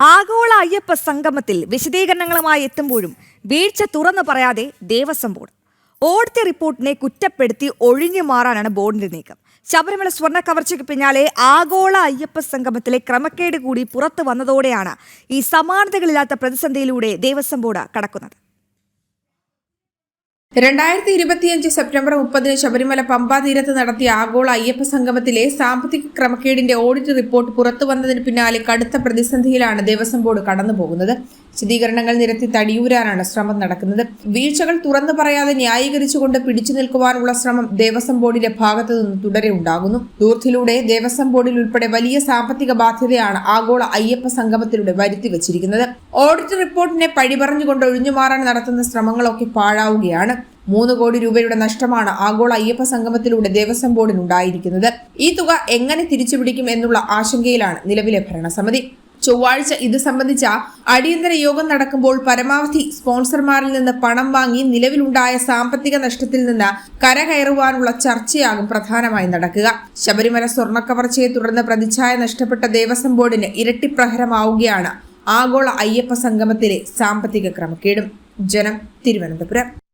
ആഗോള അയ്യപ്പ സംഗമത്തിൽ വിശദീകരണങ്ങളുമായി എത്തുമ്പോഴും വീഴ്ച തുറന്നു പറയാതെ ദേവസ്വം ബോർഡ്. ഓടത്തെ റിപ്പോർട്ടിനെ കുറ്റപ്പെടുത്തി ഒഴിഞ്ഞു മാറാനാണ് ബോർഡിന്റെ നീക്കം. ശബരിമല സ്വർണ കവർച്ചയ്ക്ക് പിന്നാലെ ആഗോള അയ്യപ്പ സംഗമത്തിലെ ക്രമക്കേട് കൂടി പുറത്തു വന്നതോടെയാണ് ഈ സമാനതകളില്ലാത്ത പ്രതിസന്ധിയിലൂടെ ദേവസ്വം ബോർഡ് കടക്കുന്നത്. രണ്ടായിരത്തി ഇരുപത്തിയഞ്ച് സെപ്റ്റംബർ മുപ്പതിന് ശബരിമല പമ്പാ തീരത്ത് നടത്തിയ ആഗോള അയ്യപ്പ സംഗമത്തിലെ സാമ്പത്തിക ക്രമക്കേടിന്റെ ഓഡിറ്റ് റിപ്പോർട്ട് പുറത്തു വന്നതിന് പിന്നാലെ കടുത്ത പ്രതിസന്ധിയിലാണ് ദേവസ്വം ബോർഡ് കടന്നുപോകുന്നത്. വിശദീകരണങ്ങൾ നിരത്തി തടിയൂരാനാണ് ശ്രമം നടക്കുന്നത്. വീഴ്ചകൾ തുറന്നു പറയാതെ ന്യായീകരിച്ചുകൊണ്ട് പിടിച്ചു നിൽക്കുവാനുള്ള ശ്രമം ദേവസ്വം ബോർഡിന്റെ ഭാഗത്തു നിന്ന് തുടരെ ഉണ്ടാകുന്നു. ദൂർത്തിലൂടെ ദേവസ്വം ബോർഡിൽ ഉൾപ്പെടെ വലിയ സാമ്പത്തിക ബാധ്യതയാണ് ആഗോള അയ്യപ്പ സംഗമത്തിലൂടെ വരുത്തി വച്ചിരിക്കുന്നത്. ഓഡിറ്റ് റിപ്പോർട്ടിനെ പഴിപറഞ്ഞുകൊണ്ട് ഒഴിഞ്ഞുമാറാൻ നടത്തുന്ന ശ്രമങ്ങളൊക്കെ പാഴാവുകയാണ്. മൂന്ന് കോടി രൂപയുടെ നഷ്ടമാണ് ആഗോള അയ്യപ്പ സംഗമത്തിലൂടെ ദേവസ്വം ബോർഡിനുണ്ടായിരിക്കുന്നത്. ഈ തുക എങ്ങനെ തിരിച്ചുപിടിക്കും എന്നുള്ള ആശങ്കയിലാണ് നിലവിലെ ഭരണസമിതി. ചൊവ്വാഴ്ച ഇത് സംബന്ധിച്ച അടിയന്തര യോഗം നടക്കുമ്പോൾ പരമാവധി സ്പോൺസർമാരിൽ നിന്ന് പണം വാങ്ങി നിലവിലുണ്ടായ സാമ്പത്തിക നഷ്ടത്തിൽ നിന്ന് കരകയറുവാനുള്ള ചർച്ചയാകും പ്രധാനമായി നടക്കുക. ശബരിമല സ്വർണക്കവർച്ചയെ തുടർന്ന് പ്രതിച്ഛായ നഷ്ടപ്പെട്ട ദേവസ്വം ബോർഡിന് ഇരട്ടിപ്രഹരമാവുകയാണ് ആഗോള അയ്യപ്പ സംഗമത്തിലെ സാമ്പത്തിക ക്രമക്കേടും. ജനം തിരുവനന്തപുരം.